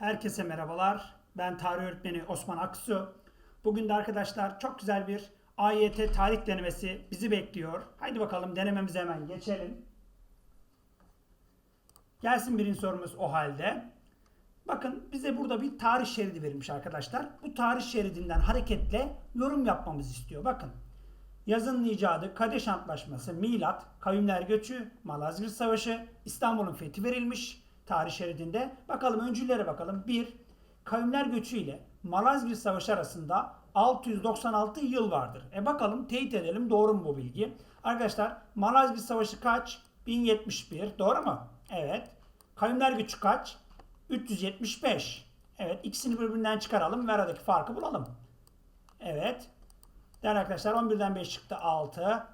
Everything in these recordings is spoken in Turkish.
Herkese merhabalar. Ben tarih öğretmeni Osman Aksu. Bugün de arkadaşlar çok güzel bir AYT tarih denemesi bizi bekliyor. Haydi bakalım denememize hemen geçelim. Gelsin birinci sorumuz o halde. Bakın bize burada bir tarih şeridi verilmiş arkadaşlar. Bu tarih şeridinden hareketle yorum yapmamızı istiyor. Bakın. Yazının icadı, Kadeş Antlaşması, Milat, Kavimler Göçü, Malazgirt Savaşı, İstanbul'un fethi verilmiş tarih şeridinde. Bakalım öncüllere bakalım. 1. Kavimler Göçü ile Malazgirt Savaşı arasında 696 yıl vardır. E bakalım teyit edelim doğru mu bu bilgi? Arkadaşlar Malazgirt Savaşı kaç? 1071 doğru mu? Evet. Kavimler Göçü kaç? 375. Evet ikisini birbirinden çıkaralım ve aradaki farkı bulalım. Evet. Değerli arkadaşlar 11'den 5 çıktı 6.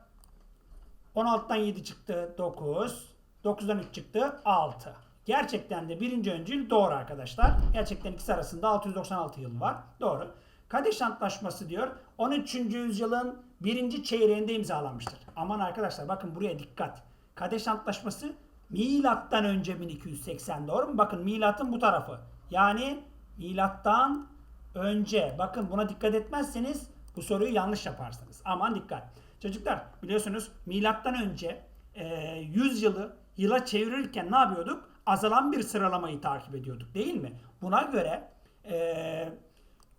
16'dan 7 çıktı 9. 9'dan 3 çıktı 6. Gerçekten de birinci öncül doğru arkadaşlar. Gerçekten ikisi arasında 696 yıl var. Doğru. Kadeş Antlaşması diyor 13. yüzyılın birinci çeyreğinde imzalanmıştır. Aman arkadaşlar bakın buraya dikkat. Kadeş Antlaşması milattan önce 1280 doğru mu? Bakın milatın bu tarafı. Yani milattan önce bakın buna dikkat etmezseniz bu soruyu yanlış yaparsınız. Aman dikkat. Çocuklar biliyorsunuz milattan önce e, 100 yılı yıla çevirirken ne yapıyorduk? Azalan bir sıralamayı takip ediyorduk değil mi? Buna göre e,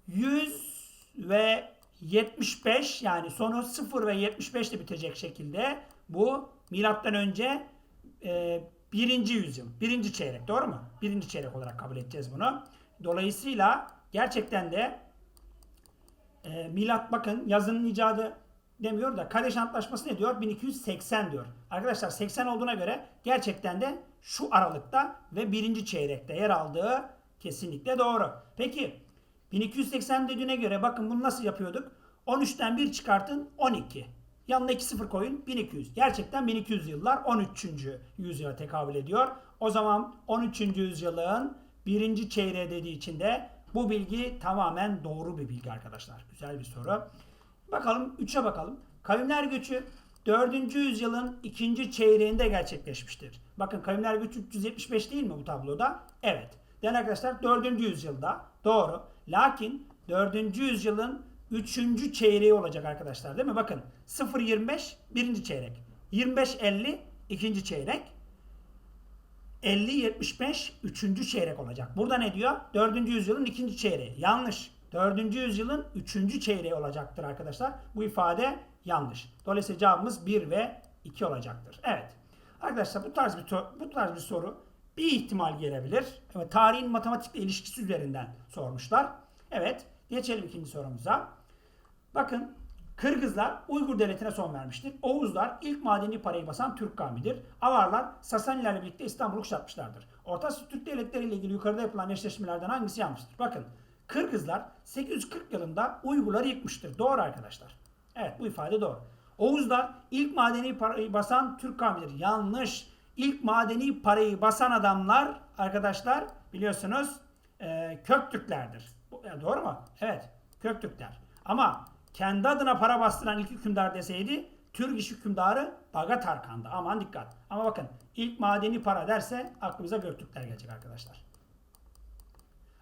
100 ve 75 yani sonu 0 ve 75 ile bitecek şekilde bu milattan önce e, birinci yüzyıl, birinci çeyrek doğru mu? Birinci çeyrek olarak kabul edeceğiz bunu. Dolayısıyla gerçekten de e, milat bakın yazının icadı demiyor da Kadeş Antlaşması ne diyor? 1280 diyor. Arkadaşlar 80 olduğuna göre gerçekten de şu aralıkta ve birinci çeyrekte yer aldığı kesinlikle doğru. Peki 1280 dediğine göre bakın bunu nasıl yapıyorduk? 13'ten 1 çıkartın 12. Yanına 2 sıfır koyun 1200. Gerçekten 1200 yıllar 13. yüzyıla tekabül ediyor. O zaman 13. yüzyılın birinci çeyreği dediği için de bu bilgi tamamen doğru bir bilgi arkadaşlar. Güzel bir soru. Bakalım 3'e bakalım. Kavimler göçü 4. yüzyılın ikinci çeyreğinde gerçekleşmiştir. Bakın kavimler göçü 375 değil mi bu tabloda? Evet. Değerli arkadaşlar 4. yüzyılda doğru. Lakin 4. yüzyılın 3. çeyreği olacak arkadaşlar değil mi? Bakın 0.25 birinci çeyrek. 25.50 ikinci çeyrek. 50-75 üçüncü çeyrek olacak. Burada ne diyor? 4. yüzyılın ikinci çeyreği. Yanlış. 4. yüzyılın üçüncü çeyreği olacaktır arkadaşlar. Bu ifade yanlış. Dolayısıyla cevabımız 1 ve 2 olacaktır. Evet. Arkadaşlar bu tarz bir bu tarz bir soru bir ihtimal gelebilir. Evet, tarihin matematikle ilişkisi üzerinden sormuşlar. Evet. Geçelim ikinci sorumuza. Bakın Kırgızlar Uygur devletine son vermiştir. Oğuzlar ilk madeni parayı basan Türk kavmidir. Avarlar Sasanilerle birlikte İstanbul'u kuşatmışlardır. Orta Türk devletleri ile ilgili yukarıda yapılan eşleşmelerden hangisi yanlıştır? Bakın Kırgızlar 840 yılında Uygurları yıkmıştır. Doğru arkadaşlar. Evet bu ifade doğru. Oğuzlar ilk madeni parayı basan Türk kavmidir. Yanlış. İlk madeni parayı basan adamlar arkadaşlar biliyorsunuz e, Köktürklerdir. Yani doğru mu? Evet. Köktürkler. Ama kendi adına para bastıran ilk hükümdar deseydi Türk iş hükümdarı Baga Tarkan'dı. Aman dikkat. Ama bakın ilk madeni para derse aklımıza Göktürkler gelecek arkadaşlar.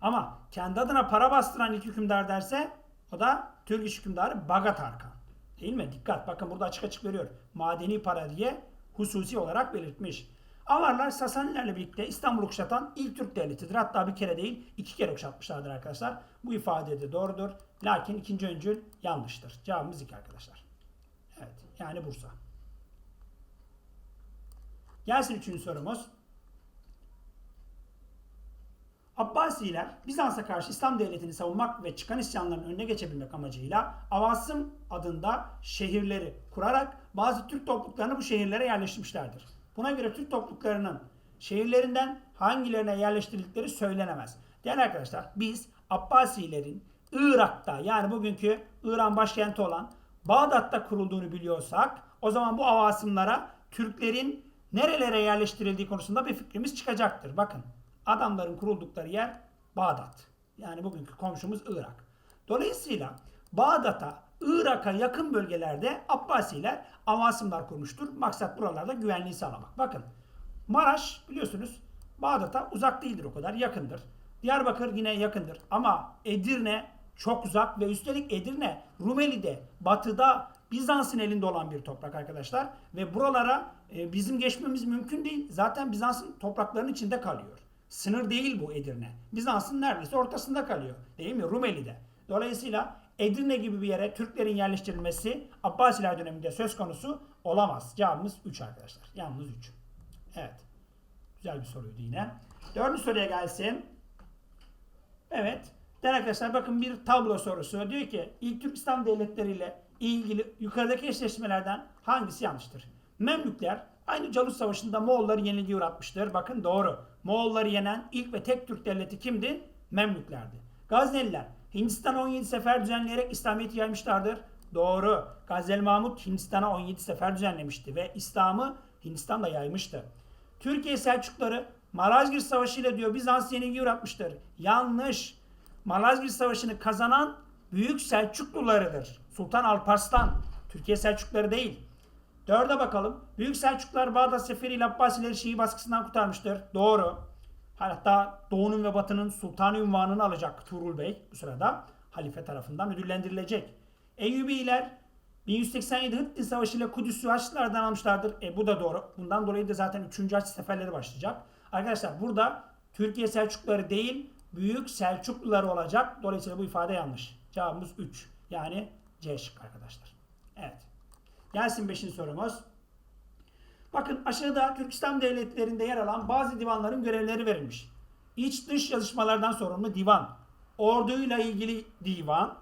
Ama kendi adına para bastıran ilk hükümdar derse o da Türk iş hükümdarı Baga Tarkan. Değil mi? Dikkat. Bakın burada açık açık veriyor. Madeni para diye hususi olarak belirtmiş. Avarlar Sasanilerle birlikte İstanbul'u kuşatan ilk Türk devletidir. Hatta bir kere değil iki kere kuşatmışlardır arkadaşlar. Bu ifade de doğrudur. Lakin ikinci öncül yanlıştır. Cevabımız iki arkadaşlar. Evet. Yani Bursa. Gelsin üçüncü sorumuz. Abbasiler Bizans'a karşı İslam devletini savunmak ve çıkan isyanların önüne geçebilmek amacıyla Avasım adında şehirleri kurarak bazı Türk topluluklarını bu şehirlere yerleştirmişlerdir. Buna göre Türk topluluklarının şehirlerinden hangilerine yerleştirdikleri söylenemez. Değerli arkadaşlar biz Abbasilerin Irak'ta yani bugünkü İran başkenti olan Bağdat'ta kurulduğunu biliyorsak o zaman bu avasımlara Türklerin nerelere yerleştirildiği konusunda bir fikrimiz çıkacaktır. Bakın adamların kuruldukları yer Bağdat. Yani bugünkü komşumuz Irak. Dolayısıyla Bağdat'a, Irak'a yakın bölgelerde Abbasiler avasımlar kurmuştur. Maksat buralarda güvenliği sağlamak. Bakın Maraş biliyorsunuz Bağdat'a uzak değildir o kadar yakındır. Diyarbakır yine yakındır. Ama Edirne çok uzak ve üstelik Edirne Rumeli'de, batıda Bizans'ın elinde olan bir toprak arkadaşlar. Ve buralara e, bizim geçmemiz mümkün değil. Zaten Bizans'ın topraklarının içinde kalıyor. Sınır değil bu Edirne. Bizans'ın neredeyse ortasında kalıyor. Değil mi? Rumeli'de. Dolayısıyla Edirne gibi bir yere Türklerin yerleştirilmesi Abbasiler döneminde söz konusu olamaz. Cevabımız 3 arkadaşlar. Yalnız 3. Evet. Güzel bir soruydu yine. Dördüncü soruya gelsin. Evet. Değerli arkadaşlar bakın bir tablo sorusu. Diyor ki ilk Türk İslam devletleriyle ilgili yukarıdaki eşleşmelerden hangisi yanlıştır? Memlükler aynı Calut Savaşı'nda Moğolları yenilgiye uğratmıştır. Bakın doğru. Moğolları yenen ilk ve tek Türk devleti kimdi? Memlüklerdi. Gazneliler Hindistan'a 17 sefer düzenleyerek İslamiyet'i yaymışlardır. Doğru. Gazneli Mahmut Hindistan'a 17 sefer düzenlemişti ve İslam'ı Hindistan'da yaymıştı. Türkiye Selçukları Malazgirt Savaşı ile diyor Bizans yenilgiye uğratmıştır. Yanlış. Malazgirt Savaşı'nı kazanan Büyük Selçuklularıdır. Sultan Alparslan. Türkiye Selçukları değil. Dörde bakalım. Büyük Selçuklular Bağdat Seferi ile Abbasileri Şii baskısından kurtarmıştır. Doğru. Hatta Doğu'nun ve Batı'nın sultanı unvanını alacak Tuğrul Bey bu sırada halife tarafından ödüllendirilecek. Eyyubiler 1187 Hıttı Savaşı ile Kudüs'ü Haçlılardan almışlardır. E bu da doğru. Bundan dolayı da zaten 3. Haç seferleri başlayacak. Arkadaşlar burada Türkiye Selçukluları değil Büyük Selçukluları olacak. Dolayısıyla bu ifade yanlış. Cevabımız 3. Yani C şık arkadaşlar. Evet. Gelsin 5. sorumuz. Bakın aşağıda Türkistan devletlerinde yer alan bazı divanların görevleri verilmiş. İç dış yazışmalardan sorumlu divan, orduyla ilgili divan,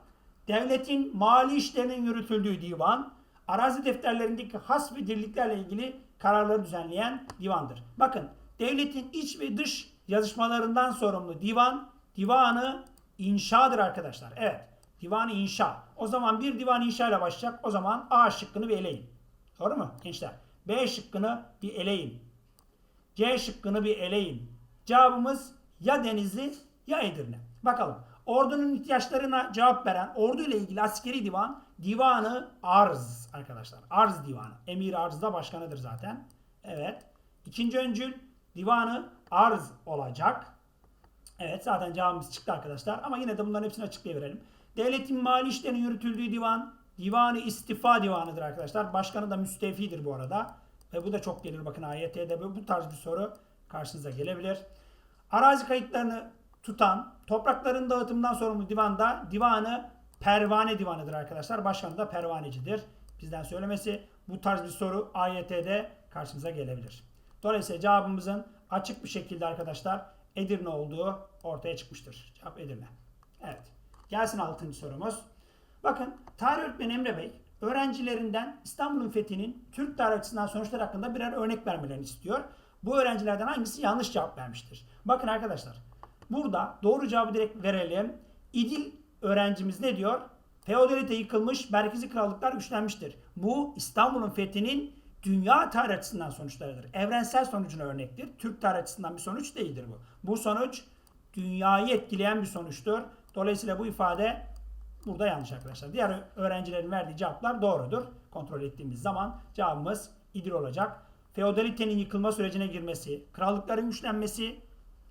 devletin mali işlerinin yürütüldüğü divan, arazi defterlerindeki has ve dirliklerle ilgili kararları düzenleyen divandır. Bakın devletin iç ve dış yazışmalarından sorumlu divan, divanı inşadır arkadaşlar. Evet, divanı inşa. O zaman bir divan inşa ile başlayacak. O zaman A şıkkını bir eleyin. Doğru mu gençler? B şıkkını bir eleyin. C şıkkını bir eleyin. Cevabımız ya Denizli ya Edirne. Bakalım. Ordunun ihtiyaçlarına cevap veren ordu ile ilgili askeri divan divanı arz arkadaşlar. Arz divanı. Emir arzda başkanıdır zaten. Evet. İkinci öncül divanı arz olacak. Evet zaten cevabımız çıktı arkadaşlar. Ama yine de bunların hepsini açıklayıverelim. Devletin mali işlerinin yürütüldüğü divan divanı istifa divanıdır arkadaşlar. Başkanı da müstefidir bu arada. Ve bu da çok gelir bakın AYT'de bu tarz bir soru karşınıza gelebilir. Arazi kayıtlarını tutan, toprakların dağıtımından sorumlu divanda divanı pervane divanıdır arkadaşlar. Başkanı da pervanecidir. Bizden söylemesi bu tarz bir soru AYT'de karşınıza gelebilir. Dolayısıyla cevabımızın açık bir şekilde arkadaşlar Edirne olduğu ortaya çıkmıştır. Cevap Edirne. Evet. Gelsin 6. sorumuz. Bakın tarih öğretmeni Emre Bey öğrencilerinden İstanbul'un fethinin Türk açısından sonuçlar hakkında birer örnek vermelerini istiyor. Bu öğrencilerden hangisi yanlış cevap vermiştir? Bakın arkadaşlar burada doğru cevabı direkt verelim. İdil öğrencimiz ne diyor? Feodalite yıkılmış, merkezi krallıklar güçlenmiştir. Bu İstanbul'un fethinin dünya tarih açısından sonuçlarıdır. Evrensel sonucuna örnektir. Türk tarih bir sonuç değildir bu. Bu sonuç dünyayı etkileyen bir sonuçtur. Dolayısıyla bu ifade burada yanlış arkadaşlar. Diğer öğrencilerin verdiği cevaplar doğrudur. Kontrol ettiğimiz zaman cevabımız İdil olacak. Feodalitenin yıkılma sürecine girmesi, krallıkların güçlenmesi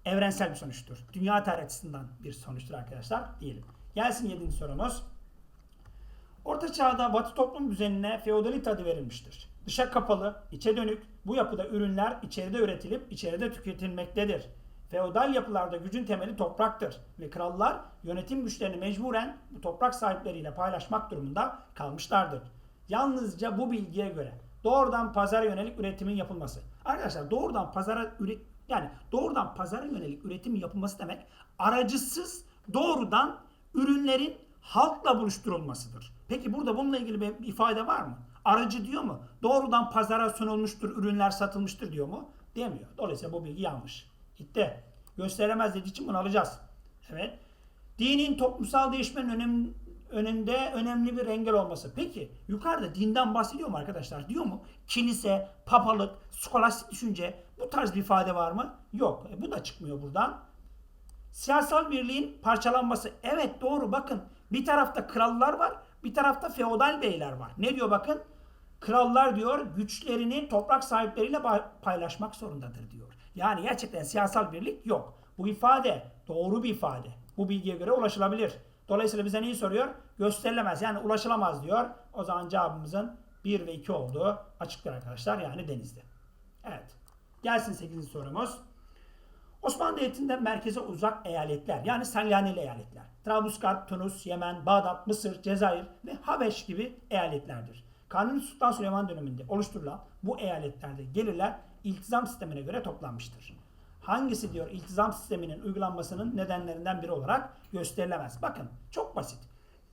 evrensel bir sonuçtur. Dünya tarih bir sonuçtur arkadaşlar diyelim. Gelsin 7. sorumuz. Orta çağda batı toplum düzenine feodalit adı verilmiştir. Dışa kapalı, içe dönük bu yapıda ürünler içeride üretilip içeride tüketilmektedir. Feodal yapılarda gücün temeli topraktır ve krallar yönetim güçlerini mecburen bu toprak sahipleriyle paylaşmak durumunda kalmışlardır. Yalnızca bu bilgiye göre doğrudan pazara yönelik üretimin yapılması. Arkadaşlar doğrudan pazara üre, yani doğrudan pazara yönelik üretimin yapılması demek aracısız doğrudan ürünlerin halkla buluşturulmasıdır. Peki burada bununla ilgili bir ifade var mı? Aracı diyor mu? Doğrudan pazara sunulmuştur, ürünler satılmıştır diyor mu? Demiyor. Dolayısıyla bu bilgi yanlış. Gitti. Gösteremez dediği için bunu alacağız. Evet. Dinin toplumsal değişmenin önem, önünde önemli bir engel olması. Peki yukarıda dinden bahsediyor mu arkadaşlar? Diyor mu? Kilise, papalık, skolastik düşünce bu tarz bir ifade var mı? Yok. E, bu da çıkmıyor buradan. Siyasal birliğin parçalanması. Evet doğru bakın. Bir tarafta krallar var, bir tarafta feodal beyler var. Ne diyor bakın? Krallar diyor güçlerini toprak sahipleriyle paylaşmak zorundadır diyor. Yani gerçekten siyasal birlik yok. Bu ifade Doğru bir ifade. Bu bilgiye göre ulaşılabilir. Dolayısıyla bize neyi soruyor? Gösterilemez. Yani ulaşılamaz diyor. O zaman cevabımızın 1 ve 2 olduğu açıktır arkadaşlar. Yani denizde. Evet. Gelsin 8. sorumuz. Osmanlı Devleti'nde merkeze uzak eyaletler yani Salyaneli eyaletler. Trablusgarp, Tunus, Yemen, Bağdat, Mısır, Cezayir ve Habeş gibi eyaletlerdir. Kanuni Sultan Süleyman döneminde oluşturulan bu eyaletlerde gelirler iltizam sistemine göre toplanmıştır. Hangisi diyor iltizam sisteminin uygulanmasının nedenlerinden biri olarak gösterilemez. Bakın çok basit.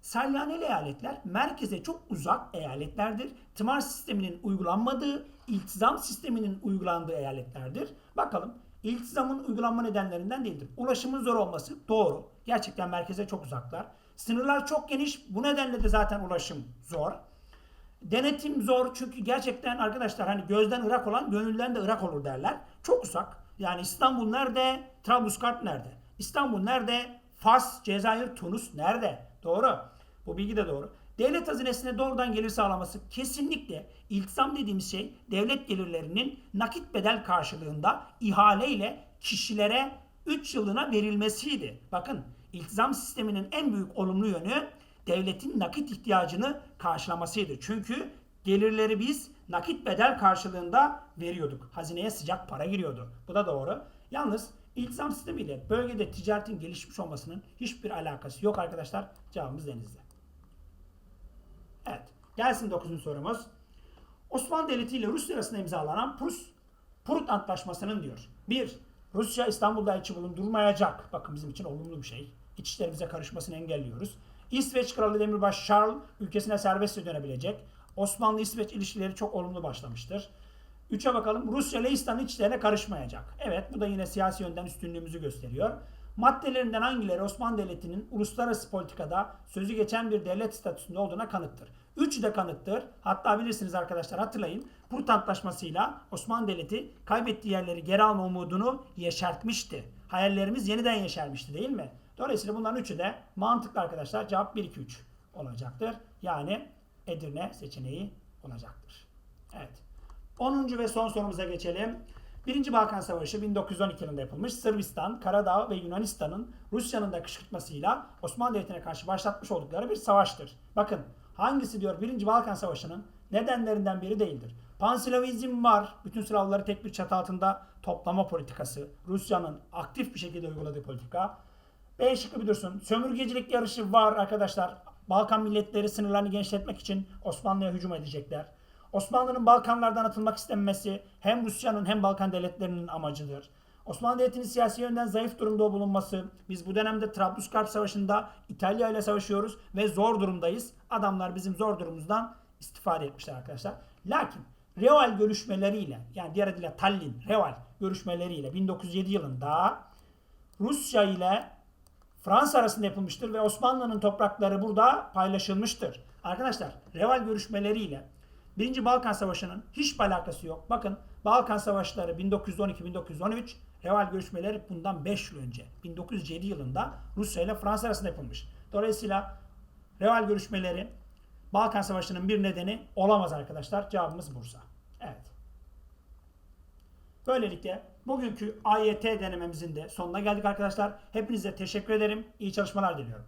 Salyaneli eyaletler merkeze çok uzak eyaletlerdir. Tımar sisteminin uygulanmadığı, iltizam sisteminin uygulandığı eyaletlerdir. Bakalım iltizamın uygulanma nedenlerinden değildir. Ulaşımın zor olması doğru. Gerçekten merkeze çok uzaklar. Sınırlar çok geniş. Bu nedenle de zaten ulaşım zor. Denetim zor çünkü gerçekten arkadaşlar hani gözden ırak olan gönülden de ırak olur derler. Çok uzak. Yani İstanbul nerede? Trablusgarp nerede? İstanbul nerede? Fas, Cezayir, Tunus nerede? Doğru. Bu bilgi de doğru. Devlet hazinesine doğrudan gelir sağlaması kesinlikle iltisam dediğimiz şey devlet gelirlerinin nakit bedel karşılığında ihaleyle kişilere 3 yılına verilmesiydi. Bakın iltizam sisteminin en büyük olumlu yönü devletin nakit ihtiyacını karşılamasıydı. Çünkü gelirleri biz nakit bedel karşılığında veriyorduk. Hazineye sıcak para giriyordu. Bu da doğru. Yalnız iltizam sistemiyle bölgede ticaretin gelişmiş olmasının hiçbir alakası yok arkadaşlar. Cevabımız denizde. Evet. Gelsin 9. sorumuz. Osmanlı Devleti ile Rusya arasında imzalanan Prus Prut Antlaşması'nın diyor. 1. Rusya İstanbul'da elçi bulundurmayacak. Bakın bizim için olumlu bir şey. İç işlerimize karışmasını engelliyoruz. İsveç Kralı Demirbaş Charles ülkesine serbestçe dönebilecek. Osmanlı-İsveç ilişkileri çok olumlu başlamıştır. 3'e bakalım. Rusya ile İslam'ın içlerine karışmayacak. Evet bu da yine siyasi yönden üstünlüğümüzü gösteriyor. Maddelerinden hangileri Osmanlı Devleti'nin uluslararası politikada sözü geçen bir devlet statüsünde olduğuna kanıttır. Üçü de kanıttır. Hatta bilirsiniz arkadaşlar hatırlayın. Prut Antlaşması'yla Osmanlı Devleti kaybettiği yerleri geri alma umudunu yeşertmişti. Hayallerimiz yeniden yeşermişti değil mi? Dolayısıyla bunların üçü de mantıklı arkadaşlar. Cevap 1, 2, 3 olacaktır. Yani Edirne seçeneği olacaktır. Evet. 10. ve son sorumuza geçelim. Birinci Balkan Savaşı 1912 yılında yapılmış. Sırbistan, Karadağ ve Yunanistan'ın Rusya'nın da kışkırtmasıyla Osmanlı Devleti'ne karşı başlatmış oldukları bir savaştır. Bakın hangisi diyor Birinci Balkan Savaşı'nın nedenlerinden biri değildir. Panslavizm var. Bütün Slavları tek bir çatı altında toplama politikası. Rusya'nın aktif bir şekilde uyguladığı politika. B şıkkı bir dursun. Sömürgecilik yarışı var arkadaşlar. Balkan milletleri sınırlarını genişletmek için Osmanlı'ya hücum edecekler. Osmanlı'nın Balkanlardan atılmak istenmesi hem Rusya'nın hem Balkan devletlerinin amacıdır. Osmanlı Devleti'nin siyasi yönden zayıf durumda bulunması. Biz bu dönemde Trablusgarp Savaşı'nda İtalya ile savaşıyoruz ve zor durumdayız. Adamlar bizim zor durumumuzdan istifade etmişler arkadaşlar. Lakin Reval görüşmeleriyle yani diğer adıyla Tallinn Reval görüşmeleriyle 1907 yılında Rusya ile Fransa arasında yapılmıştır ve Osmanlı'nın toprakları burada paylaşılmıştır. Arkadaşlar Reval görüşmeleriyle 1. Balkan Savaşı'nın hiçbir alakası yok. Bakın Balkan Savaşları 1912-1913 Reval görüşmeleri bundan 5 yıl önce 1907 yılında Rusya ile Fransa arasında yapılmış. Dolayısıyla Reval görüşmeleri Balkan Savaşı'nın bir nedeni olamaz arkadaşlar. Cevabımız Bursa. Evet. Böylelikle bugünkü AYT denememizin de sonuna geldik arkadaşlar. Hepinize teşekkür ederim. İyi çalışmalar diliyorum.